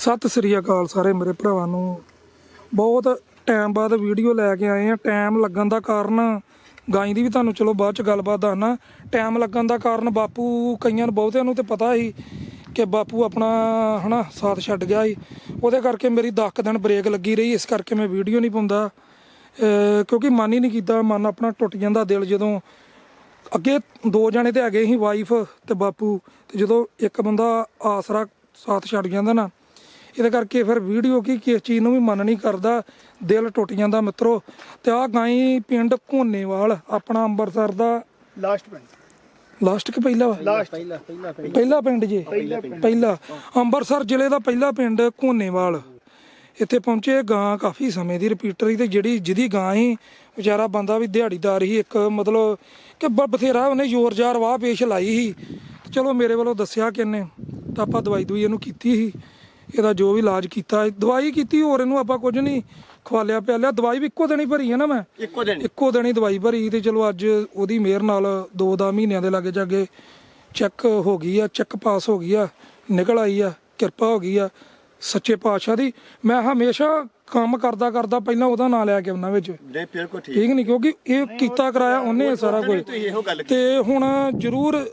ਸਤਿ ਸ੍ਰੀ ਅਕਾਲ ਸਾਰੇ ਮੇਰੇ ਭਰਾਵਾਂ ਨੂੰ। ਬਹੁਤ ਟਾਈਮ ਬਾਅਦ ਵੀਡੀਓ ਲੈ ਕੇ ਆਏ ਆ ਟਾਈਮ ਲੱਗਣ ਦਾ ਕਾਰਨ ਗਾਈ ਦੀ ਵੀ ਤੁਹਾਨੂੰ ਚਲੋ ਬਾਅਦ ਚ ਗੱਲਬਾਤ ਦੱਸਣਾ। ਟਾਈਮ ਲੱਗਣ ਦਾ ਕਾਰਨ ਬਾਪੂ ਕਈਆਂ ਨੂੰ ਬਹੁਤਿਆਂ ਨੂੰ ਤੇ ਪਤਾ ਸੀ ਕਿ ਬਾਪੂ ਆਪਣਾ ਹਨਾ ਸਾਥ ਛੱਡ ਗਿਆ ਸੀ। ਉਹਦੇ ਕਰਕੇ ਮੇਰੀ 10 ਕੁ ਦਿਨ ਬ੍ਰੇਕ ਲੱਗੀ ਰਹੀ। ਇਸ ਕਰਕੇ ਮੈਂ ਵੀਡੀਓ ਨਹੀਂ ਪਾਉਂਦਾ। ਕਿਉਂਕਿ ਮਨ ਹੀ ਨਹੀਂ ਕੀਤਾ। ਮਨ ਆਪਣਾ ਟੁੱਟ ਜਾਂਦਾ ਦਿਲ ਜਦੋਂ। ਅੱਗੇ ਦੋ ਜਣੇ ਤੇ ਹੈਗੇ ਸੀ ਵਾਈਫ ਤੇ ਬਾਪੂ। ਤੇ ਜਦੋਂ ਇੱਕ ਬੰਦਾ ਆਸਰਾ ਸਾਥ ਛੱਡ ਜਾਂਦਾ ਨਾ ਇਹਦੇ ਕਰਕੇ ਫਿਰ ਵੀਡੀਓ ਕੀ ਕਿਸ ਚੀਜ਼ ਨੂੰ ਵੀ ਮਨ ਨਹੀਂ ਕਰਦਾ ਦਿਲ ਟੁੱਟ ਜਾਂਦਾ ਮਿੱਤਰੋ। ਤੇ ਆ ਗਾਈ ਪਿੰਡ ਘੋਨੇਵਾਲ ਆਪਣਾ ਅੰਮ੍ਰਿਤਸਰ ਦਾ ਲਾਸਟ ਪਿੰਡ। ਲਾਸਟ ਕਿ ਪਹਿਲਾ? ਵਾ ਲਾਸਟ। ਪਹਿਲਾ ਪਹਿਲਾ ਪਹਿਲਾ ਪਿੰਡ ਜੀ? ਪਹਿਲਾ ਅੰਮ੍ਰਿਤਸਰ ਜ਼ਿਲ੍ਹੇ ਦਾ ਪਹਿਲਾ ਪਿੰਡ ਘੋਨੇਵਾਲ। ਇੱਥੇ ਪਹੁੰਚੇ ਗਾਂ ਕਾਫੀ ਸਮੇਂ ਦੀ ਰਿਪੀਟਰ ਤੇ ਜਿਹੜੀ ਜਿਹਦੀ ਗਾਂ ਸੀ ਵਿਚਾਰਾ ਬੰਦਾ ਵੀ ਦਿਹਾੜੀਦਾਰ ਸੀ ਇੱਕ ਮਤਲਬ ਕਿ ਬਥੇਰਾ ਉਹਨੇ ਜ਼ੋਰ ਜ਼ਾਰ ਵਾਹ ਪੇਸ਼ ਲਾਈ ਸੀ। ਤੇ ਚਲੋ ਮੇਰੇ ਵੱਲੋਂ ਦੱਸਿਆ ਕਿੰਨੇ ਤਾਂ ਆਪਾਂ ਦਵਾਈ ਦੂਈ ਇਹਨੂੰ ਕੀਤੀ ਸੀ। ਇਹਦਾ ਜੋ ਵੀ ਇਲਾਜ ਕੀਤਾ ਦਵਾਈ ਕੀਤੀ ਹੋਰ ਇਹਨੂੰ ਆਪਾਂ ਕੁਝ ਨਹੀਂ ਖਵਾਲਿਆ ਪਿਆਲਿਆ। ਦਵਾਈ ਵੀ ਇੱਕੋ ਦਿਨ ਹੀ ਭਰੀ ਹੈ ਨਾ ਮੈਂ? ਇੱਕੋ ਦਿਨ। ਇੱਕੋ ਦਿਨ ਹੀ ਦਵਾਈ ਭਰੀ ਤੇ ਚਲੋ ਅੱਜ ਉਹਦੀ ਮਿਹਰ ਨਾਲ ਦੋ ਦਾ ਮਹੀਨਿਆਂ ਦੇ ਲਾਗੇ ਜਾਗੇ ਚੈੱਕ ਹੋ ਗਈ ਆ ਚੈੱਕ ਪਾਸ ਹੋ ਗਈ ਆ ਨਿਕਲ ਆਈ ਆ ਕਿਰਪਾ ਹੋ ਗਈ ਆ ਸੱਚੇ ਪਾਤਸ਼ਾਹ ਦੀ। ਮੈਂ ਹਮੇਸ਼ਾ ਕੰਮ ਕਰਦਾ ਕਰਦਾ ਪਹਿਲਾਂ ਉਹਦਾ ਨਾਂ ਲਿਆ ਕੇ ਉਹਨਾਂ ਵਿੱਚ। ਨਹੀਂ ਬਿਲਕੁਲ ਠੀਕ। ਠੀਕ ਨਹੀਂ ਕਿਉਂਕਿ ਇਹ ਕੀਤਾ ਕਰਾਇਆ ਉਹਨੇ ਸਾਰਾ ਕੁਝ ਤੇ ਹੁਣ ਜ਼ਰੂਰ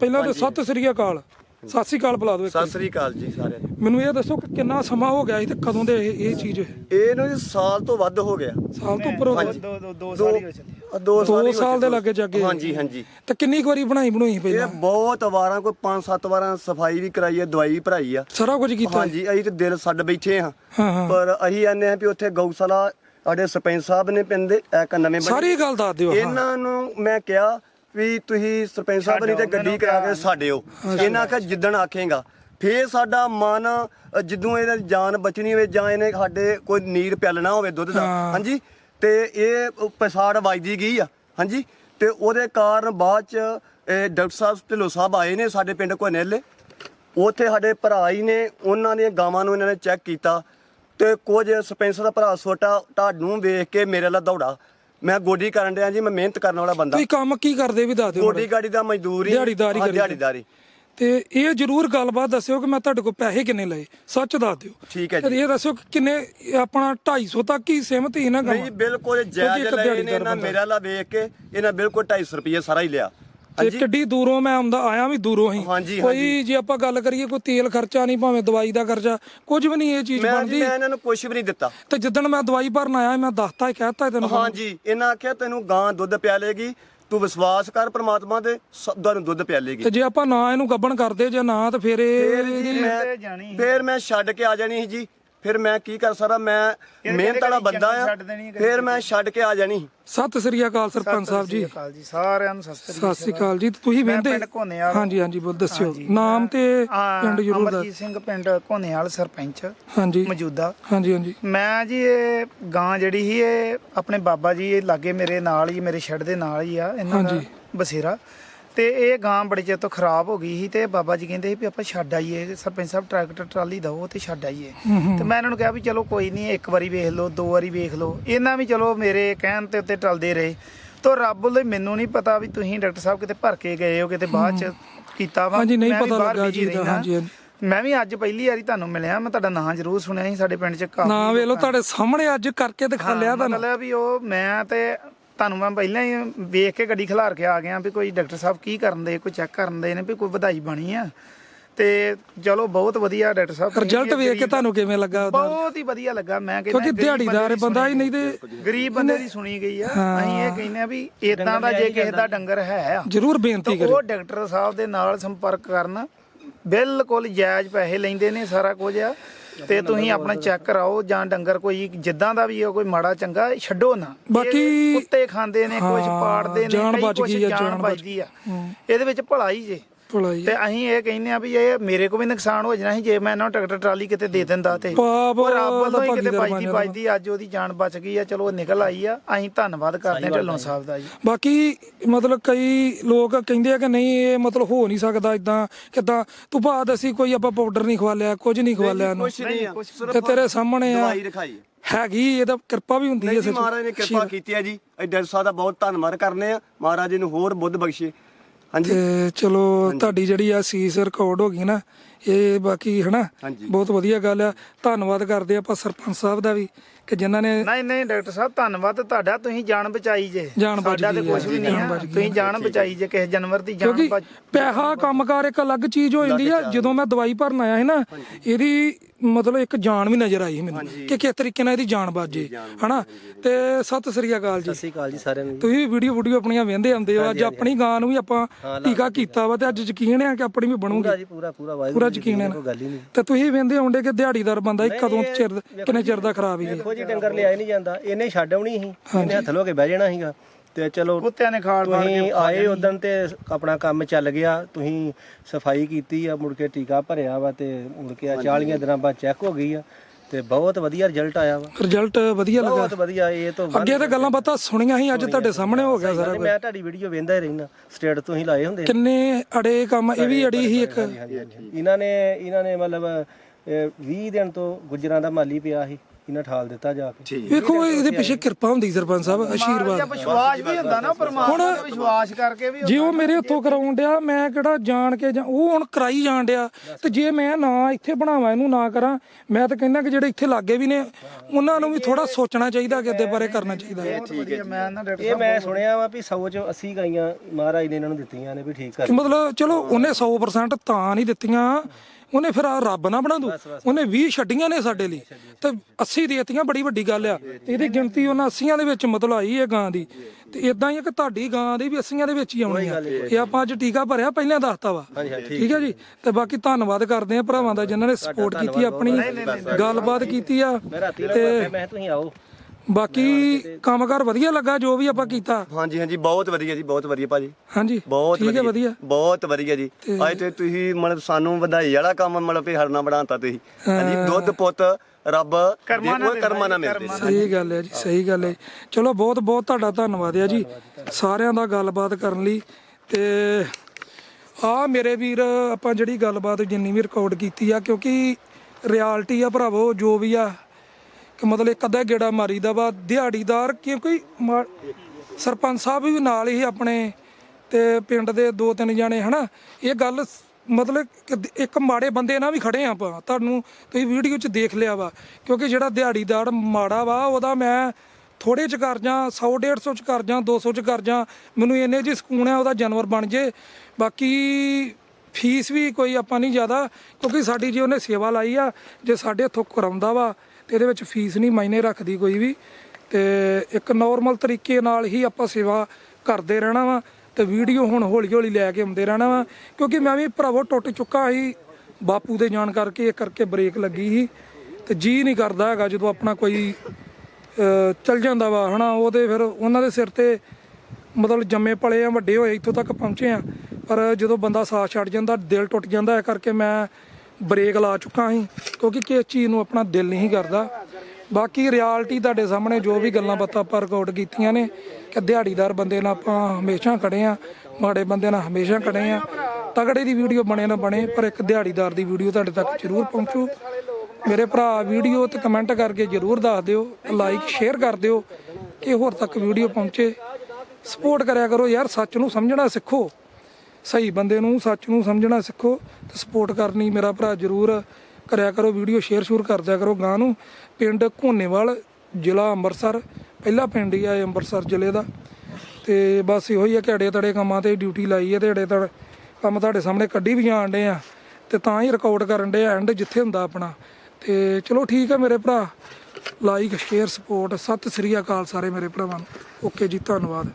ਪਹਿਲਾਂ ਤਾਂ ਸਤਿ ਸ੍ਰੀ ਅਕਾਲ। ਸਤਿ ਸ੍ਰੀ ਅਕਾਲ ਬੁਲਾ ਦਿਓ ਇੱਕ ਸਤਿ ਸ੍ਰੀ ਅਕਾਲ ਜੀ ਸਾਰਿਆਂ ਨੂੰ। ਮੈਨੂੰ ਇਹ ਦੱਸੋ ਕਿ ਕਿੰਨਾ ਸਮਾਂ ਹੋ ਗਿਆ ਸੀ ਤੇ ਕਦੋਂ ਦੇ ਇਹ ਇਹ ਚੀਜ਼? ਇਹਨੂੰ ਜੀ ਸਾਲ ਤੋਂ ਵੱਧ ਹੋ ਗਿਆ। ਸਾਲ ਤੋਂ ਉੱਪਰ ਹੋ ਗਿਆ ਦੋ ਦੋ ਦੋ ਸਾਲ ਹੀ ਹੋ ਚੱਲੇ ਦੋ ਸਾਲ ਦੋ ਹੀ ਹੋ ਸਾਲ ਦੇ ਚੱਲੇ। ਲੱਗੇ ਜਾਗੇ। ਹਾਂਜੀ ਹਾਂਜੀ। ਤੇ ਕਿੰਨੀ ਕੁ ਵਾਰੀ ਬਣਾਈ ਬਣਾਈ ਇਹ ਪਹਿਲਾਂ? ਬਹੁਤ ਵਾਰਾਂ ਕੋਈ 5-7 ਵਾਰਾਂ ਸਫ਼ਾਈ ਵੀ ਕਰਾਈ ਹੈ ਦਵਾਈ ਵੀ ਭਰਾਈ ਆ। ਸਾਰਾ ਕੁਝ ਕੀਤਾ? ਹਾਂਜੀ ਅਸੀਂ ਤੇ ਦਿਲ ਛੱਡ ਬੈਠੇ ਹਾਂ। ਹਾਂ ਹਾਂ। ਪਰ ਅਸੀਂ ਆਨੇ ਆ ਵੀ ਉੱਥੇ ਗਊਸ਼ਾਲਾ ਸਾਡੇ ਸਰਪੰਚ ਸਾਹਿਬ ਨੇ ਪਿੰਡ ਦੇ ਇੱਕ ਨਵੇਂ ਬਣੇ ਸਾਰੀ ਗੱਲ ਦੱਸ ਦਿਓ ਹਾਂ। ਇਹਨਾਂ ਨੂੰ ਮੈਂ ਕਿਹਾ ਵੀ ਤੁਸੀਂ ਸਰਪੰਚ ਸਾਹਿਬ ਨਹੀਂ ਤੇ ਗੱਡੀ ਕਰਾ ਕੇ ਛਾੜਿਓ ਇਹਨਾਂ ਆਖਿਆ ਜਿੱਦਣ ਆਖੇਗਾ ਫੇਰ ਸਾਡਾ ਮਨ ਜਦੋਂ ਇਹਨਾਂ ਦੀ ਜਾਨ ਬਚਣੀ ਹੋਵੇ ਜਾਂ ਇਹਨੇ ਸਾਡੇ ਕੋਈ ਨੀਰ ਪਿਆਲਣਾ ਹੋਵੇ ਦੁੱਧ ਦਾ। ਹਾਂਜੀ? ਤੇ ਇਹ ਪਸਾੜ ਵੱਜਦੀ ਗਈ ਆ ਹਾਂਜੀ? ਤੇ ਉਹਦੇ ਕਾਰਨ ਬਾਅਦ ਚ ਡਾਕਟਰ ਸਾਹਿਬ ਢਿੱਲੋਂ ਸਾਹਿਬ ਆਏ ਨੇ ਸਾਡੇ ਪਿੰਡ ਕੋਨੇਲੇ ਉੱਥੇ ਸਾਡੇ ਭਰਾ ਹੀ ਨੇ ਉਹਨਾਂ ਦੀਆਂ ਗਾਵਾਂ ਨੂੰ ਇਹਨਾਂ ਨੇ ਚੈੱਕ ਕੀਤਾ। ਤੇ ਕੁਝ ਸਪੈਂਸਰ ਦਾ ਭਰਾ ਛੋਟਾ ਤੁਹਾਨੂੰ ਵੇਖ ਕੇ ਮੇਰੇ ਨਾਲ ਦੌੜਾ। ਮੈਂ ਗੋਡੀ ਕਰਨ ਡਿਆ ਜੀ ਮੈਂ ਮਿਹਨਤ ਕਰਨ ਵਾਲਾ ਬੰਦਾ। ਤੁਸੀਂ ਕੰਮ ਕੀ ਕਰਦੇ ਵੀ ਦੱਸ ਦਿਓ ਗੋਡੀ ਗਾੜੀ ਦਾ ਮਜ਼ਦੂਰ। ਹੀ ਦਿਹਾੜੀਦਾਰੀ ਹਾਂ, ਕਰੀਦਾ। ਦਿਹਾੜੀਦਾਰੀ। ਤੇ ਇਹ ਜਰੂਰ ਗੱਲਬਾਤ ਦੱਸਿਓ ਕਿ ਮੈਂ ਤੁਹਾਡੇ ਕੋਲ ਪੈਸੇ ਕਿੰਨੇ ਲਏ ਸੱਚ ਦੱਸ ਦਿਓ। ਠੀਕ ਹੈ ਤੇ ਜੀ। ਇਹ ਦੱਸਿਓ ਕਿ ਕਿੰਨੇ ਇਹ ਆਪਣਾ 250 ਤੱਕ ਹੀ ਸੀਮਤ ਹੀ ਨਾ ਨਹੀਂ ਬਿਲਕੁਲ ਜਾਇਜ਼ ਇੱਕ ਲਏ ਨੇ ਦਿਹਾੜੀਦਾਰ ਇਹਨਾਂ ਬੰਦਾ। ਮੇਰਾ ਲਾ ਵੇਖ ਕੇ ਇਹਨਾਂ ਬਿਲਕੁਲ 250 ਰੁਪਏ ਸਾਰਾ ਹੀ ਲਿਆ। ਤੇ ਕਿੱਡੀ ਦੂਰੋਂ ਮੈਂ ਆਉਂਦਾ ਆਇਆ ਵੀ ਦੂਰੋਂ ਹੀ। ਕੋਈ ਜੇ ਆਪਾਂ ਗੱਲ ਕਰੀਏ ਕੋਈ ਤੇਲ ਖਰਚਾ ਨਹੀਂ ਭਾਵੇਂ ਦਵਾਈ ਦਾ ਖਰਚਾ ਕੁਝ ਵੀ ਨਹੀਂ ਇਹ ਚੀਜ਼ ਮੈਂ ਜੀ ਬਣਦੀ ਮੈਂ ਇਹਨਾਂ ਨੂੰ ਕੁਝ ਵੀ ਨਹੀਂ ਦਿੱਤਾ। ਤੇ ਜਿੱਦਣ ਮੈਂ ਦਵਾਈ ਭਰਨ ਆਇਆ ਮੈਂ ਦੱਸਤਾ ਹੀ ਕਹਿਤਾ ਤੈਨੂੰ। ਹਾਂਜੀ ਇਹਨਾਂ ਆਖਿਆ ਤੈਨੂੰ ਗਾਂ ਦੁੱਧ ਪਿਆਲੇਗੀ ਤੂੰ ਵਿਸ਼ਵਾਸ ਕਰ ਪ੍ਰਮਾਤਮਾ ਤੇ ਸਦਾ ਨੂੰ ਦੁੱਧ ਪਿਆਲੇਗੀ। ਤੇ ਜੇ ਆਪਾਂ ਨਾ ਇਹਨੂੰ ਗੱਬਣ ਕਰਦੇ ਜੇ ਨਾ ਤੇ ਫਿਰ ਫਿਰ ਇਹ ਜੀ ਮੈਂ ਫਿਰ ਮੈਂ ਛੱਡ ਕੇ ਆ ਜਾਣੀ ਸੀ ਜੀ। ਫਿਰ ਮੈਂ ਕੀ ਕਰ ਸਕਦਾ? ਮੈਂ ਮਿਹਨਤ ਵਾਲਾ ਬੰਦਾ ਆ। ਫਿਰ ਮੈਂ ਛੱਡ ਕੇ ਆ ਜਾਣੀ। ਸਤਿ ਸ੍ਰੀ ਅਕਾਲ ਸਰਪੰਚ ਸਾਹਿਬ ਜੀ। ਅਕਾਲ ਜੀ ਸਾਰਿਆਂ ਨੂੰ ਸਤਿ ਸਤਿ ਸ੍ਰੀ ਅਕਾਲ ਜੀ। ਤੁਸੀਂ। ਹਾਂਜੀ ਹਾਂਜੀ ਬੋਲ ਦੱਸਿਓ। ਨਾਮ ਤੇ ਪਿੰਡ ਜ਼ਰੂਰ ਦੱਸ। ਅਮਰਜੀਤ ਸਿੰਘ ਪਿੰਡ ਘੋਨੇਵਾਲ ਸਰਪੰਚ ਹਾਂਜੀ। ਮੌਜੂਦਾ। ਹਾਂਜੀ ਹਾਂਜੀ। ਮੈਂ ਜੀ ਇਹ ਗਾਂ ਜਿਹੜੀ ਸੀ ਇਹ ਆਪਣੇ ਬਾਬਾ ਜੀ ਲਾਗੇ ਮੇਰੇ ਨਾਲ ਹੀ ਮੇਰੇ ਛੱਡ ਦੇ ਨਾਲ ਹੀ ਆ ਇਹਨਾਂ ਦਾ। ਬਸੇਰਾ। ਤੇ ਇਹ ਗਾਂ ਬੜੇ ਚਿਰ ਤੋਂ ਖਰਾਬ ਹੋ ਗਈ ਸੀ ਤੇ ਬਾਬਾ ਜੀ ਕਹਿੰਦੇ ਸੀ ਵੀ ਆਪਾਂ ਛੱਡ ਆਈਏ ਸਰਪੰਚ ਸਾਹਿਬ ਟਰੈਕਟਰ ਟਰਾਲੀ ਦਓ ਤੇ ਛੱਡ ਆਈਏ। ਤੇ ਮੈਂ ਇਹਨਾਂ ਨੂੰ ਕਿਹਾ ਵੀ ਚਲੋ ਕੋਈ ਨਹੀਂ ਇੱਕ ਵਾਰੀ ਵੇਖ ਲਓ ਦੋ ਵਾਰੀ ਵੇਖ ਲਓ। ਇਹਨਾਂ ਵੀ ਚਲੋ ਮੇਰੇ ਕਹਿਣ ਤੇ ਉੱਤੇ ਟਲਦੇ ਰਹੇ। ਤੋ ਰੱਬ ਵੱਲੋਂ ਮੈਨੂੰ ਨਹੀਂ ਪਤਾ ਵੀ ਤੁਸੀਂ ਡਾਕਟਰ ਸਾਹਿਬ ਕਿਤੇ ਭਰ ਕੇ ਗਏ ਹੋ ਕਿਤੇ ਬਾਅਦ ਚ ਕੀਤਾ ਵਾ। ਹਾਂਜੀ, ਨਹੀਂ ਪਤਾ ਲੱਗਾ ਜੀ ਹਾਂਜੀ। ਮੈਂ ਵੀ ਅੱਜ ਪਹਿਲੀ ਵਾਰੀ ਤੁਹਾਨੂੰ ਮਿਲਿਆ ਮੈਂ ਤੁਹਾਡਾ ਨਾਂ ਜ਼ਰੂਰ ਸੁਣਿਆ ਸੀ ਸਾਡੇ ਪਿੰਡ ਚ ਕਾਫੀ ਨਾ ਵੇਖ ਲਓ ਤੁਹਾਡੇ ਸਾਹਮਣੇ ਅੱਜ ਕਰਕੇ ਦਿਖਾ ਲਿਆ ਤੁਹਾਨੂੰ। ਮਤਲਬ ਵੀ ਉਹ ਮੈਂ ਤੇ ਤੁਹਾਨੂੰ ਮੈਂ ਪਹਿਲਾਂ ਹੀ ਵੇਖ ਕੇ ਗੱਡੀ ਖਿਲਾਰ ਕੇ ਆ ਗਿਆ ਵੀ ਕੋਈ ਡਾਕਟਰ ਸਾਹਿਬ ਕੀ ਕਰਨ ਦੇ ਕੋਈ ਚੈੱਕ ਕਰਨ ਦੇ ਨੇ ਵੀ ਕੋਈ ਵਧਾਈ ਬਣੀ ਆ। ਤੇ ਚਲੋ ਬਹੁਤ ਵਧੀਆ ਡਾਕਟਰ ਸਾਹਿਬ ਰਿਜ਼ਲਟ ਵੇਖ ਕੇ ਤੁਹਾਨੂੰ ਕਿਵੇਂ ਲੱਗਾ ਉਹਦਾ? ਬਹੁਤ ਹੀ ਵਧੀਆ ਲੱਗਾ ਮੈਂ ਕਹਿੰਦਾ ਕਿਉਂਕਿ ਦਿਹਾੜੀਦਾਰ ਬੰਦੇ ਹੀ ਨਹੀਂ ਤੇ ਗਰੀਬ ਬੰਦੇ ਦੀ ਸੁਣੀ ਗਈ ਆ। ਅਸੀਂ ਇਹ ਕਹਿੰਦੇ ਆ ਵੀ ਇਦਾਂ ਦਾ ਜੇ ਕਿਸੇ ਦਾ ਡੰਗਰ ਹੈ ਆ ਜ਼ਰੂਰ ਬੇਨਤੀ ਕਰੇ ਉਹ ਡਾਕਟਰ ਸਾਹਿਬ ਦੇ ਨਾਲ ਸੰਪਰਕ ਕਰਨ। ਬਿਲਕੁਲ ਜਾਇਜ਼ ਪੈਸੇ ਲੈਂਦੇ ਨੇ ਸਾਰਾ ਕੁਝ ਆ। ਤੇ ਤੁਸੀਂ ਆਪਣਾ ਚੈੱਕ ਕਰਾਓ ਜਾਂ ਡੰਗਰ ਕੋਈ ਜਿੱਦਾਂ ਦਾ ਵੀ ਆ ਕੋਈ ਮਾੜਾ ਚੰਗਾ ਛੱਡੋ ਨਾ। ਬਾਕੀ- ਕੁੱਤੇ ਖਾਂਦੇ ਨੇ ਕੁਝ ਹਾਂ, ਪਾੜਦੇ ਨੇ ਕਈ ਆ, ਜਾਨ ਬਚਦੀ ਆ। ਇਹਦੇ ਵਿੱਚ ਭਲਾਈ ਜੇ। ਭਲਾਈ ਤੇ ਅਸੀਂ ਇਹ ਕਹਿੰਦੇ ਆ ਵੀ ਇਹ ਮੇਰੇ ਕੋ ਵੀ ਨੁਕਸਾਨ ਹੋ ਜਾਣਾ ਸੀ ਜੇ ਮੈਂ ਇਹਨਾਂ ਨੂੰ ਟਰੈਕਟਰ ਟਰਾਲੀ ਕਿਤੇ ਦੇ ਦਿੰਦਾ ਤੇ। ਪਾਪ ਉਹ ਰੱਬ ਵੱਲੋਂ ਹੀ ਦਾ ਕਿਤੇ ਬਣ ਵੱਜਦੀ ਅੱਜ ਉਹਦੀ ਜਾਨ ਬਚ ਗਈ ਆ ਚਲੋ ਉਹ ਨਿਕਲ ਆਈ ਆ। ਅਸੀਂ ਧੰਨਵਾਦ ਕਰਦੇ ਹਾਂ ਢਿੱਲੋਂ ਸਾਹਿਬ ਦਾ ਜੀ। ਬਾਕੀ ਮਤਲਬ ਕਈ ਲੋਕ ਕਹਿੰਦੇ ਆ ਕਿ ਨਹੀਂ ਇਹ ਮਤਲਬ ਹੋ ਨਹੀਂ ਸਕਦਾ ਇਦਾਂ ਕਿਦਾਂ ਤੂੰ ਬਾਅਦ ਅਸੀਂ ਕੋਈ ਆਪਾਂ ਪਾਊਡਰ ਨਹੀਂ ਖਵਾ ਲਿਆ ਕੁਝ ਨਹੀਂ ਖਵਾ ਲਿਆ ਕੁਛ ਨਹੀਂ ਤੇ ਤੇਰੇ ਸਾਹਮਣੇ ਆ। ਦਵਾਈ ਦਿਖਾਈ ਹੈਗੀ ਇਹਦਾ ਕਿਰਪਾ ਵੀ ਹੁੰਦੀ ਹੈ ਜੀ ਮਹਾਰਾਜ ਨੇ ਕਿਰਪਾ ਕੀਤੀ ਹੈ ਜੀ। ਇਹ ਡਾਕਟਰ ਸਾਹਿਬ ਦਾ ਬਹੁਤ ਧੰਨਵਾਦ ਕਰਨੇ ਆ। ਮਹਾਰਾਜ ਜੀ ਨੂੰ ਹੋਰ ਬੁੱਧ ਬਖਸ਼ੇ। ਹਾਂਜੀ। ਤੇ ਚਲੋ ਤੁਹਾਡੀ ਜਿਹੜੀ ਆ ਸੀਸ ਰਿਕਾਰਡ ਹੋ ਗਈ ਨਾ ਇਹ ਬਾਕੀ ਹਨਾ ਹਾਂਜੀ। ਬਹੁਤ ਵਧੀਆ ਗੱਲ ਆ। ਧੰਨਵਾਦ ਕਰਦੇ ਆਪਾਂ ਸਰਪੰਚ ਸਾਹਿਬ ਦਾ ਵੀ ਕਿ ਜਿਨ੍ਹਾਂ ਨੇ ਨਹੀਂ ਨਹੀਂ ਡਾਕਟਰ ਸਾਹਿਬ ਧੰਨਵਾਦ ਤੁਹਾਡਾ। ਤੁਸੀਂ ਜਾਨ ਬਚਾਈ ਜੇ। ਜਾਨ ਬਚ ਸਾਡਾ ਤੇ ਗਈ ਕੁਝ ਵੀ ਨਹੀਂ ਜਾਨ ਆ। ਬਚ ਗਈ ਤੁਸੀਂ ਜਾਨ ਬਚਾਈ ਜੇ ਕਿਸੇ ਜਾਨਵਰ ਦੀ ਜਾਨ ਕਿਉਂਕਿ ਬਚ ਪੈਸਾ ਕੰਮਕਾਰ ਇੱਕ ਅਲੱਗ ਚੀਜ਼ ਹੋ ਜਾਂਦੀ ਆ। ਜਦੋਂ ਮੈਂ ਦਵਾਈ ਭਰਨ ਆਇਆ ਸੀ ਨਾ ਇਹਦੀ ਮਤਲਬ ਇੱਕ ਜਾਨ ਵੀ ਨਜ਼ਰ ਆਈ ਮੈਨੂੰ ਕਿ ਕਿਸ ਤਰੀਕੇ ਨਾਲ ਇਹਦੀ ਜਾਨ ਬਚ ਜੇ ਹਨਾ? ਤੇ ਸਤਿ ਸ੍ਰੀ ਅਕਾਲ ਜੀ। ਸਤਿ ਸ਼੍ਰੀ ਅਕਾਲ ਜੀ ਸਾਰਿਆਂ ਨੂੰ। ਤੁਸੀਂ ਵੀਡੀਓ ਵੀਡੀਓ ਆਪਣੀਆਂ ਵੇਂਦੇ ਆਉਂਦੇ ਹੋ। ਅੱਜ ਆਪਣੀ ਗਾਂ ਨੂੰ ਵੀ ਆਪਾਂ ਟੀਕਾ ਕੀਤਾ ਵਾ ਤੇ ਅੱਜ ਯਕੀਨ ਹੈ ਕਿ ਆਪਣੀ ਵੀ ਬਣੂਗੀ। ਪੂਰਾ ਜੀ ਪੂਰਾ ਪੂਰਾ ਯਕੀਨ ਹੈ ਤੇ ਤੁਸੀਂ ਵੇਂਦੇ ਆਉਂਦੇ ਕਿ ਦਿਹਾੜੀਦਾਰ ਬੰਦਾ ਇਹ ਕਦੋਂ ਚਿਰ ਕਿੰਨੇ ਚਿਰ ਦਾ ਖਰਾਬ ਹੀ ਹੈ। ਦੇਖੋ ਜੀ ਡੰਗਰ ਲਿਆਏ ਨਹੀਂ ਜਾਂਦਾ। ਇਹਨੇ ਛੱਡ ਆਉਣੀ ਸੀ। ਇਹਨੇ ਹੱਥ ਲੋ ਕੇ ਬਹਿ ਜਾਣਾ ਸੀਗਾ। ਤੇ ਚਲੋ ਕੁੱਤਿਆਂ ਨੇ ਖਾਲ ਮਾਰ ਤੁਸੀਂ ਆਏ ਉਦੋਂ ਤੇ ਆਪਣਾ ਕੰਮ ਚੱਲ ਗਿਆ ਤੁਸੀਂ ਸਫ਼ਾਈ ਕੀਤੀ ਆ ਮੁੜ ਕੇ ਟੀਕਾ ਭਰਿਆ ਵਾ ਤੇ ਮੁੜ ਕੇ ਆ 40 ਦਿਨਾਂ ਬਾਅਦ ਚੈੱਕ ਹੋ ਗਈ ਆ ਤੇ ਬਹੁਤ ਵਧੀਆ ਰਿਜ਼ਲਟ ਆਇਆ ਵਾ। ਰਿਜ਼ਲਟ ਵਧੀਆ ਲੱਗਾ। ਬਹੁਤ ਵਧੀਆ ਇਹ ਤੋਂ ਵੱਧ- ਅੱਗੇ ਤਾਂ ਗੱਲਾਂ ਬਾਤਾਂ ਸੁਣੀਆਂ ਸੀ ਅੱਜ ਤੁਹਾਡੇ ਸਾਹਮਣੇ ਹੋ ਗਿਆ ਸਾਰਾ ਤੇ ਮੈਂ ਤੁਹਾਡੀ ਵੀਡੀਓ ਵੇਂਦਾ ਹੀ ਰਹਿਣਾ ਸਟੇਟ ਤੋਂ ਹੀ ਲਾਏ ਹੁੰਦੇ। ਕਿੰਨੇ ਅੜੇ ਕੰਮ ਇਹ ਵੀ ਅੜੀ ਸੀ ਇੱਕ। ਇਹਨਾਂ ਨੇ ਇਹਨਾਂ ਨੇ ਮਤਲਬ ਇਹ 20 ਦਿਨ ਤੋਂ ਗੁੱਜਰਾਂ ਦਾ ਮਾਲੀ ਪਿਆ ਸੀ। ਇਹਨਾਂ ਠਾਲ ਦਿੱਤਾ ਜਾ ਕੇ। ਵੇਖੋ ਇਹਦੇ ਪਿੱਛੇ ਕਿਰਪਾ ਹੁੰਦੀ ਸਰਪੰਚ ਸਾਹਿਬ ਆਸ਼ੀਰਵਾਦ ਵਿਸ਼ਵਾਸ ਵੀ ਹੁੰਦਾ ਨਾ ਪਰਮਾਤਮਾ ਤੇ ਵਿਸ਼ਵਾਸ ਕਰਕੇ ਵੀ ਜੇ ਉਹ ਮੇਰੇ ਹੱਥੋਂ ਕਰਾਉਣ ਡਿਆ ਮੈਂ ਕਿਹੜਾ ਜਾਣ ਕੇ ਜਾਂ ਉਹ ਹੁਣ ਕਰਾਈ ਜਾਣ ਡਿਆ। ਤੇ ਜੇ ਮੈਂ ਨਾ ਇੱਥੇ ਬਣਾਵਾਂ ਇਹਨੂੰ ਨਾ ਕਰਾਂ ਮੈਂ ਤਾਂ ਕਹਿੰਦਾ ਕਿ ਜਿਹੜੇ ਇੱਥੇ ਲਾਗੇ ਵੀ ਨੇ ਉਹਨਾਂ ਨੂੰ ਵੀ ਥੋੜਾ ਸੋਚਣਾ ਚਾਹੀਦਾ ਕਿ ਅੱਦੇ ਬਾਰੇ ਕਰਨਾ ਚਾਹੀਦਾ। ਹੈ ਵਧੀਆ ਮੈਂ ਨਾ ਡਾਕਟਰ ਇਹ ਮੈਂ ਸੁਣਿਆ ਵਾ ਵੀ 100 ਚੋਂ 80 ਗਾਈਆਂ ਮਹਾਰਾਜ ਨੇ ਇਹਨਾਂ ਨੂੰ ਦਿੱਤੀਆਂ ਨੇ ਵੀ ਠੀਕ ਕਰ ਕਿ ਮਤਲਬ ਚਲੋ ਉਹਨੇ 100% ਤਾਂ ਨਹੀਂ ਦਿੱਤੀਆਂ। ਉਹਨੇ ਫਿਰ ਆ ਰੱਬ ਨਾ ਬਣਾ ਦੂ ਉਹਨੇ 20 ਛੱਡੀਆਂ ਨੇ ਸਾਡੇ ਲਈ। ਤੇ 80 ਦੇਤੀਆਂ ਬੜੀ ਵੱਡੀ ਗੱਲ ਆ। ਤੇ ਇਹਦੀ ਗਿਣਤੀ ਉਹਨਾਂ 80ਆਂ ਦੇ ਵਿੱਚ ਮਤਲਬ ਆਈ ਹੈ ਗਾਂ ਦੀ। ਤੇ ਇਦਾਂ ਹੀ ਆ ਕਿ ਤੁਹਾਡੀ ਗਾਂ ਦੀ ਵੀ 80ਆਂ ਦੇ ਵਿੱਚ ਹੀ ਆਉਣੀ ਆ। ਇਹ ਆਪਾਂ ਅੱਜ ਟੀਕਾ ਭਰਿਆ ਪਹਿਲਾਂ ਦੱਸਤਾ ਵਾ। ਠੀਕ ਹੈ ਜੀ? ਤੇ ਬਾਕੀ ਧੰਨਵਾਦ ਕਰਦੇ ਆ ਭਰਾਵਾਂ ਦਾ ਜਿਨ੍ਹਾਂ ਨੇ ਸਪੋਰਟ ਕੀਤੀ ਆਪਣੀ ਗੱਲਬਾਤ ਕੀਤੀ ਆ। ਮੈਂ ਤੁਸੀਂ ਆਓ। ਬਾਕੀ ਕੰਮਕਾਰ ਵਧੀਆ ਲੱਗਾ ਜੋ ਵੀ ਆਪਾਂ ਕੀਤਾ। ਹਾਂਜੀ ਹਾਂਜੀ ਬਹੁਤ ਵਧੀਆ ਜੀ ਬਹੁਤ ਵਧੀਆ ਭਾਜੀ। ਹਾਂਜੀ ਬਹੁਤ ਠੀਕ ਹੈ ਵਧੀਆ ਬਹੁਤ ਵਧੀਆ ਜੀ। ਅੱਜ ਤੇ ਤੁਸੀਂ ਮਤਲਬ ਸਾਨੂੰ ਵਧਾਈ ਵਾਲਾ ਕੰਮ ਮਤਲਬ ਵੀ ਹਰਨਾ ਬਣਾਤਾ ਤੁਸੀਂ। ਹਾਂਜੀ ਦੁੱਧ ਪੁੱਤ ਰੱਬ ਨਾਲ ਕਰਮਾਂ ਨਾਲ ਮਿਲਦੇ ਸਹੀ ਗੱਲ ਹੈ ਜੀ ਸਹੀ ਗੱਲ ਹੈ। ਚਲੋ ਬਹੁਤ ਬਹੁਤ ਤੁਹਾਡਾ ਧੰਨਵਾਦ ਹੈ ਜੀ ਸਾਰਿਆਂ ਦਾ ਗੱਲਬਾਤ ਕਰਨ ਲਈ। ਤੇ ਆ ਮੇਰੇ ਵੀਰ ਆਪਾਂ ਜਿਹੜੀ ਗੱਲਬਾਤ ਜਿੰਨੀ ਵੀ ਰਿਕਾਰਡ ਕੀਤੀ ਆ ਕਿਉਂਕਿ ਰਿਐਲਿਟੀ ਆ ਭਰਾਵੋ ਜੋ ਵੀ ਆ ਕਿ ਮਤਲਬ ਇੱਕ ਅੱਧਾ ਗੇੜਾ ਮਾਰੀਦਾ ਵਾ, ਦਿਹਾੜੀਦਾਰ ਕਿਉਂਕਿ ਮਾ- ਸਰਪੰਚ ਸਾਹਿਬ ਵੀ ਨਾਲ ਹੀ ਆਪਣੇ ਤੇ ਪਿੰਡ ਦੇ ਦੋ ਤਿੰਨ ਜਾਣੇ, ਹਨਾ? ਇਹ ਗੱਲ ਸ- ਮਤਲਬ ਕਿ ਦ- ਇੱਕ ਮਾੜੇ ਬੰਦੇ ਨਾਲ ਵੀ ਖੜੇ ਆ ਆਪਾਂ। ਤੁਹਾਨੂੰ ਤੁਸੀਂ ਵੀਡੀਓ 'ਚ ਦੇਖ ਲਿਆ ਵਾ, ਕਿਉਂਕਿ ਜਿਹੜਾ ਦਿਹਾੜੀਦਾਰ ਮਾੜਾ ਵਾ, ਉਹਦਾ ਮੈਂ ਥੋੜੇ ਚ ਕਰ ਜਾਂ 100 150 ਚ ਕਰ ਜਾਂ 200 ਚ ਕਰ ਜਾਂ, ਮੈਨੂੰ ਇੰਨੇ ਜੀ ਸਕੂਨ ਹੈ ਉਹਦਾ ਜਾਨਵਰ ਬਣ ਜੇ। ਬਾਕੀ ਫੀਸ ਵੀ ਕੋਈ ਆਪਾਂ ਨਹੀਂ ਜ਼ਿਆਦਾ, ਕਿਉਂਕਿ ਸਾਡੀ ਜੇ ਉਹਨੇ ਸੇਵਾ ਲਾਈ ਆ, ਜੇ ਸਾਡੇ ਹੱਥੋਂ ਕਰਾਉਂਦਾ ਵਾ ਤੇ ਇਹਦੇ ਵਿੱਚ ਫੀਸ ਨਹੀਂ, ਮਾਇਨੇ ਰੱਖਦੀ ਕੋਈ ਵੀ ਤੇ ਇੱਕ ਨਾਰਮਲ ਤਰੀਕੇ ਨਾਲ ਹੀ ਆਪਾਂ ਸੇਵਾ ਕਰਦੇ ਰਹਿਣਾ ਵਾ ਤੇ ਵੀਡੀਓ ਹੁਣ ਹੌਲੀ ਹੌਲੀ ਲੈ ਕੇ ਆਉਂਦੇ ਰਹਿਣਾ ਵਾ, ਕਿਉਂਕਿ ਮੈਂ ਵੀ ਭਰਾਵੋ ਟੁੱਟ ਚੁੱਕਾ ਸੀ, ਬਾਪੂ ਦੇ ਜਾਣ ਕਰਕੇ ਇਹ ਕਰਕੇ ਬ੍ਰੇਕ ਲੱਗੀ ਸੀ ਤੇ ਜੀ ਨਹੀਂ ਕਰਦਾ ਹੈਗਾ ਜਦੋਂ ਆਪਣਾ ਕੋਈ ਚੱਲ ਜਾਂਦਾ ਵਾ, ਹਨਾ ਉਹਦੇ ਫਿਰ ਉਹਨਾਂ ਦੇ ਸਿਰ ਤੇ ਮਤਲਬ ਜੰਮੇ ਪਲੇ ਆ, ਵੱਡੇ ਹੋਏ ਇੱਥੋਂ ਤੱਕ ਪਹੁੰਚੇ ਆ, ਪਰ ਜਦੋਂ ਬੰਦਾ ਸਾਥ ਛੱਡ ਜਾਂਦਾ, ਦਿਲ ਟੁੱਟ ਜਾਂਦਾ ਹੈ ਕਰਕੇ ਮੈਂ ਬ੍ਰੇਕ ਲਾ ਚੁੱਕਾ ਸੀ, ਕਿਉਂਕਿ ਕਿਸ ਚੀਜ਼ ਨੂੰ ਆਪਣਾ ਦਿਲ ਨਹੀਂ ਕਰਦਾ। ਬਾਕੀ ਰਿਐਲਿਟੀ ਤੁਹਾਡੇ ਸਾਹਮਣੇ ਜੋ ਵੀ ਗੱਲਾਂ ਬਾਤਾਂ ਆਪਾਂ ਰਿਕਾਰਡ ਕੀਤੀਆਂ ਨੇ, ਕਿ ਦਿਹਾੜੀਦਾਰ ਬੰਦੇ ਨਾਲ ਆਪਾਂ ਹਮੇਸ਼ਾ ਖੜੇ ਆ ਮਾੜੇ ਬੰਦੇ ਨਾਲ ਹਮੇਸ਼ਾ ਖੜੇ ਆ ਤਗੜੇ ਦੀ ਵੀਡੀਓ ਬਣੇ ਨਾ ਬਣੇ, ਪਰ ਇੱਕ ਦਿਹਾੜੀਦਾਰ ਦੀ ਵੀਡੀਓ ਤੁਹਾਡੇ ਤੱਕ ਜ਼ਰੂਰ ਪਹੁੰਚੂ। ਮੇਰੇ ਭਰਾ ਵੀਡੀਓ ਤੇ ਕਮੈਂਟ ਕਰਕੇ ਜਰੂਰ ਦੱਸ ਦਿਓ ਲਾਈਕ ਸ਼ੇਅਰ ਕਰ ਦਿਓ, ਕਿ ਹੋਰ ਤੱਕ ਵੀਡੀਓ ਪਹੁੰਚੇ। ਸਪੋਰਟ ਕਰਿਆ ਕਰੋ ਯਾਰ, ਸੱਚ ਨੂੰ ਸਮਝਣਾ ਸਿੱਖੋ। ਸਹੀ ਬੰਦੇ ਨੂੰ, ਸੱਚ ਨੂੰ ਸਮਝਣਾ ਸਿੱਖੋ ਤੇ ਸਪੋਰਟ ਕਰਨੀ ਮੇਰਾ ਭਰਾ ਜਰੂਰ ਕਰਿਆ ਕਰੋ ਵੀਡੀਓ ਸ਼ੇਅਰ ਸ਼ੂਰ ਕਰ ਦਿਆ ਕਰੋ ਗਾਂ ਨੂੰ। ਪਿੰਡ ਘੋਨੇਵਾਲ, ਜ਼ਿਲ੍ਹਾ ਅੰਮ੍ਰਿਤਸਰ, ਪਹਿਲਾ ਪਿੰਡ ਹੀ ਆ ਇਹ ਅੰਮ੍ਰਿਤਸਰ ਜ਼ਿਲ੍ਹੇ ਦਾ। ਤੇ ਬਸ ਇਹੋ ਹੀ ਆ ਕਿ ਅੜੇ ਤੜੇ ਕੰਮਾਂ ਤੇ ਡਿਊਟੀ ਲਾਈ ਹੈ ਤੇ ਅੜੇ ਤੜ ਕੰਮ ਤੁਹਾਡੇ ਸਾਹਮਣੇ ਕੱਢੀ ਵੀ ਜਾਣ ਡੇ ਆ। ਤੇ ਤਾਂ ਹੀ ਰਿਕਾਰਡ ਕਰਨ ਡੇ ਆ ਐਂਡ ਜਿੱਥੇ ਹੁੰਦਾ ਆਪਣਾ। ਤੇ ਚਲੋ ਠੀਕ ਹੈ ਮੇਰੇ ਭਰਾ like share support Sat Sri ਅਕਾਲ ਸਾਰੇ ਮੇਰੇ ਭਰਾਵਾਂ ਨੂੰ। ਓਕੇ ਜੀ, ਧੰਨਵਾਦ।